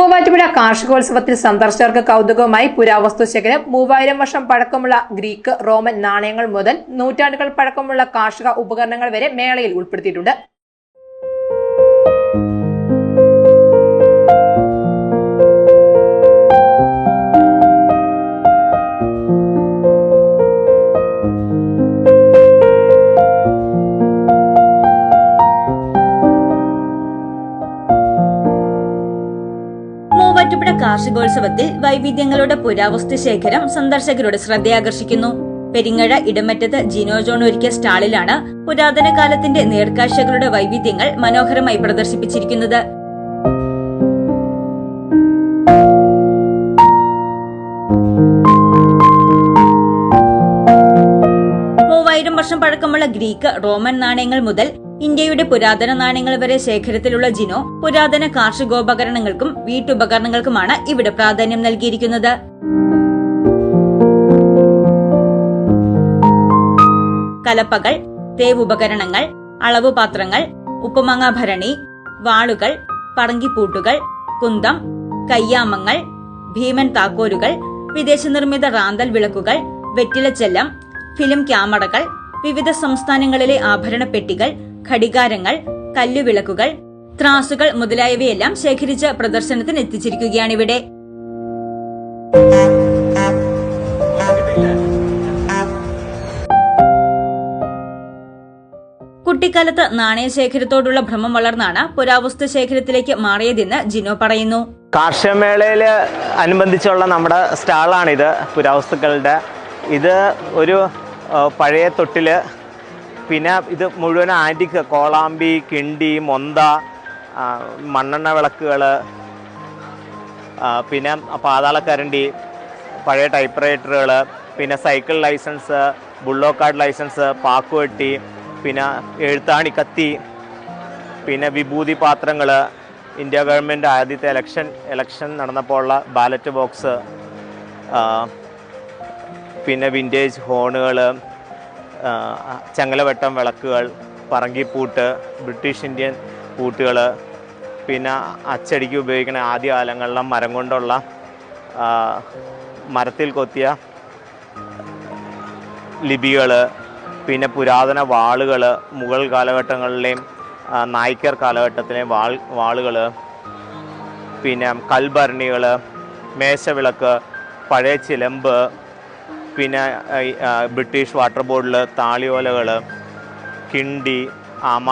മൂവാറ്റുപുഴ കാർഷികോത്സവത്തിൽ സന്ദർശകർക്ക് കൗതുകമായി പുരാവസ്തു ശേഖരം മൂവായിരം വർഷം പഴക്കമുള്ള ഗ്രീക്ക് റോമൻ നാണയങ്ങൾ മുതൽ നൂറ്റാണ്ടുകൾ പഴക്കമുള്ള കാർഷിക ഉപകരണങ്ങൾ വരെ മേളയിൽ ഉൾപ്പെടുത്തിയിട്ടുണ്ട്. കാർഷികോത്സവത്തിൽ വൈവിധ്യങ്ങളുടെ പുരാവസ്തു ശേഖരം സന്ദർശകരുടെ ശ്രദ്ധയാകർഷിക്കുന്നു. പെരിങ്ങഴ ഇടമറ്റത്ത് ജിനോജോൺ ഒരുക്കിയ സ്റ്റാളിലാണ് പുരാതന കാലത്തിന്റെ നേർക്കാഴ്ചകളുടെ വൈവിധ്യങ്ങൾ മനോഹരമായി പ്രദർശിപ്പിച്ചിരിക്കുന്നത്. മൂവായിരം വർഷം പഴക്കമുള്ള ഗ്രീക്ക് റോമൻ നാണയങ്ങൾ മുതൽ ഇന്ത്യയുടെ പുരാതന നാണയങ്ങൾ വരെ ശേഖരത്തിലുള്ള ജിനോ പുരാതന കാർഷികോപകരണങ്ങൾക്കും വീട്ടുപകരണങ്ങൾക്കുമാണ് ഇവിടെ പ്രാധാന്യം നൽകിയിരിക്കുന്നത്. കലപ്പകൾ തേവുപകരണങ്ങൾ അളവുപാത്രങ്ങൾ ഉപ്പുമാങ്ങാഭരണി വാളുകൾ പറങ്കിപ്പൂട്ടുകൾ കുന്തം കയ്യാമങ്ങൾ ഭീമൻ താക്കോലുകൾ വിദേശ നിർമ്മിത റാന്തൽ വിളക്കുകൾ വെറ്റിലച്ചെല്ലം ഫിലിം ക്യാമറകൾ വിവിധ സംസ്ഥാനങ്ങളിലെ ആഭരണ പെട്ടികൾ ഘടികാരങ്ങൾ കല്ലുവിളക്കുകൾ ത്രാസുകൾ മുതലായവയെല്ലാം ശേഖരിച്ച് പ്രദർശനത്തിന് എത്തിച്ചിരിക്കുകയാണിവിടെ കുട്ടിക്കാലത്ത് നാണയശേഖരത്തോടുള്ള ഭ്രമം വളർന്നാണ് പുരാവസ്തു ശേഖരത്തിലേക്ക് മാറിയതെന്ന് ജിനോ പറയുന്നു. കാർഷികമേളയിൽ അനുബന്ധിച്ചുള്ള നമ്മുടെ സ്റ്റാളാണിത് പുരാവസ്തുക്കളുടെ. ഇത് ഒരു പഴയ തൊട്ടിൽ പിന്നെ ഇത് മുഴുവൻ ആന്റിക്ക് കോളാമ്പി കിണ്ടി മൊന്ത മണ്ണെണ്ണ വിളക്കുകൾ പിന്നെ പാതാളക്കരണ്ടി പഴയ ടൈപ്പ് റൈറ്ററുകൾ പിന്നെ cycle licence bullock cart licence പാക്കുവെട്ടി പിന്നെ എഴുത്താണി കത്തി പിന്നെ വിഭൂതി പാത്രങ്ങൾ ഇന്ത്യ ഗവൺമെന്റ് ആദ്യത്തെ ഇലക്ഷൻ ഇലക്ഷൻ നടന്നപ്പോൾ ഉള്ള ബാലറ്റ് ബോക്സ് പിന്നെ വിന്റേജ് ഹോണുകൾ ചങ്ങലവട്ടം വിളക്കുകൾ പറങ്കിപ്പൂട്ട് ബ്രിട്ടീഷ് ഇന്ത്യൻ പൂട്ടുകൾ പിന്നെ അച്ചടിക്ക് ഉപയോഗിക്കുന്ന ആദ്യ കാലങ്ങളിലെ മരം കൊണ്ടുള്ള മരത്തിൽ കൊത്തിയ ലിപികൾ പിന്നെ പുരാതന വാളുകൾ മുഗൾ കാലഘട്ടങ്ങളിലെയും നായ്ക്കർ കാലഘട്ടത്തിലെയും വാൾ വാളുകൾ പിന്നെ കൽഭരണികൾ മേശവിളക്ക് പഴയ ചിലമ്പ് പിന്നെ ബ്രിട്ടീഷ് വാട്ടർ ബോട്ടിൽ താളിയോലകൾ കിണ്ടി ആമാ